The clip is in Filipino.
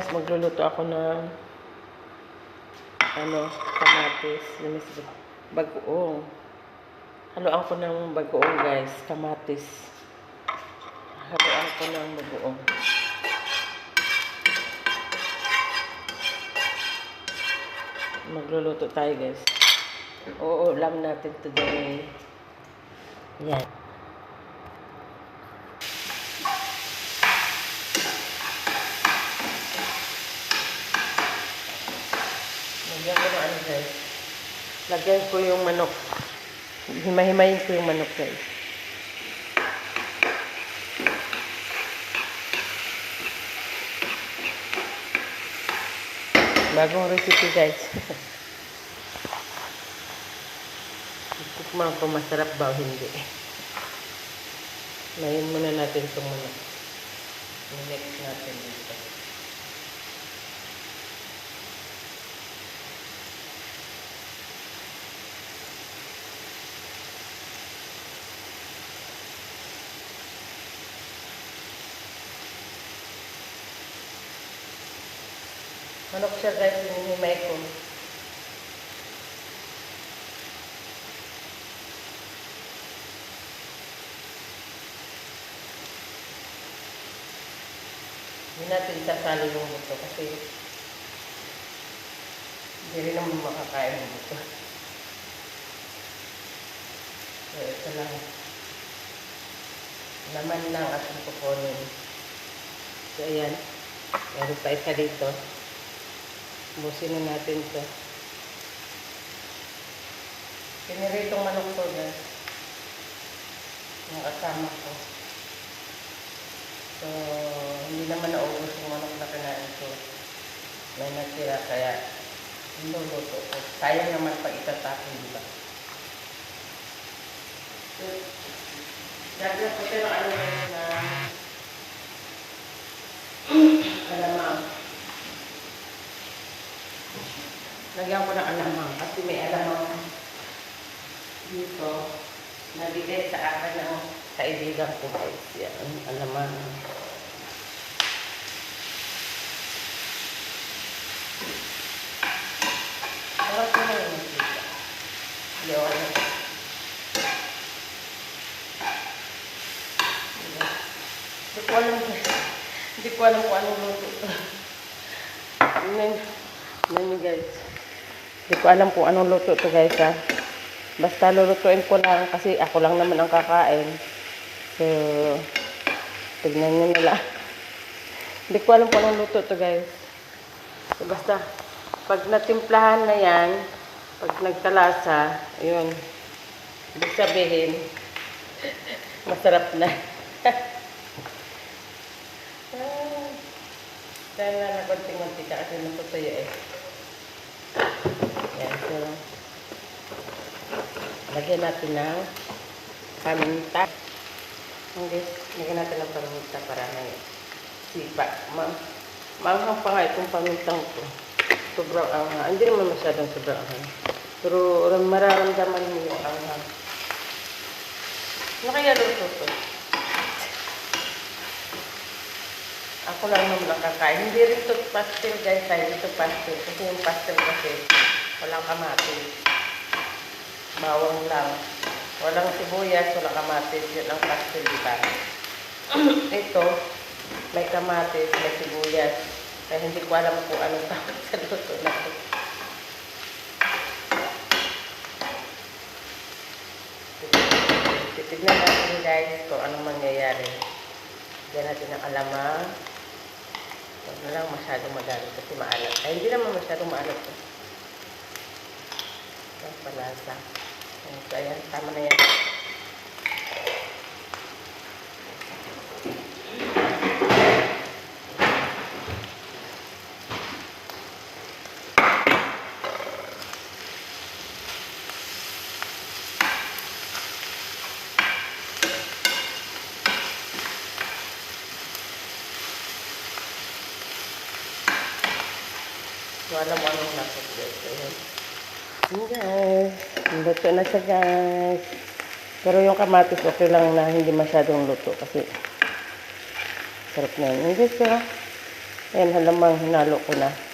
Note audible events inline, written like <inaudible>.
guys, magluluto ako ng ano, kamatis. Me see. Bagoong. Haluan ko ng bagoong guys, kamatis. Haluan ko ng bagoong. Magluluto tayo guys. Oo, ulam natin today. Yan. Lagyan ko ng ano guys. Lagyan ko yung manok. Himahimayin ko yung manok guys. Bagong recipe guys. <laughs> Tikman ko masarap ba hindi. Ngayon muna natin itong manok. Next natin dito. Manok siya guys, hinihimay ko. Hindi natin sasali yung buto kasi hindi rin naman makakain ng buto. So, ito lang. Laman lang at kukunin. So, ayan. Meron pa isa dito. Busin na natin ito. Piniritong manok ko guys. Yung kasama ko. So, hindi naman naubos yung manok na kinain ko. May natira kaya niluluto ko. Sayang naman pag itatapon, di ba? Lagyan ko siya ng ano guys na alamang. Lagyan ko ng alamang kasi may alamang dito nabigay sa akin ng kaibigan ko guys. Yan, alamang. Ko na. Hindi ko alam hindi ko alam kung anong luto tingnan niyo guys. Hindi ko alam kung anong luto to guys ha. Basta lulutuin ko lang kasi ako lang naman ang kakain. So, tignan nyo nila. Hindi <laughs> ko alam kung anong luto to guys. So, basta, pag natimplahan na yan, pag nagkalasa, ayun, ibig sabihin, <laughs> masarap na. <laughs> Ah, Kaya na konting-konti ka kasi natutuyo eh. Yan, so, lagyan natin ng paminta. Hindi, lagyan natin ng paminta para may sipa. Ma maanghang pa nga itong pamintang to. Sobrang anghang. Hindi naman masyadong sobrang anghang. Pero mararamdaman mo yung anghang. Ano kaya luto to? Ako lang naman nakakain. Hindi rin ito pastel guys. Ay, ito pastel. Kasi yung pastel kasi walang kamatis. Bawang lang. Walang sibuyas, walang kamatis. Yun ang pastel, di ba? <clears throat> ito, may kamatis, may sibuyas. Kaya hindi ko alam kung anong tawag sa luto na ito. Titignan natin guys kung anong mangyayari. Diyan natin ang alamang. Huwag na lang masyadong magalit kasi maalat. Ay, hindi naman masyadong maalat. Ang palasa. Ayan, so, ayan, tama na yan. So, alam mo anong nasa guys. Ayan. Guys. Luto na siya guys. Pero yung kamatis okay lang na hindi masyadong luto kasi sarap na yun. Guys, oh. Ayan, halamang hinalo ko na.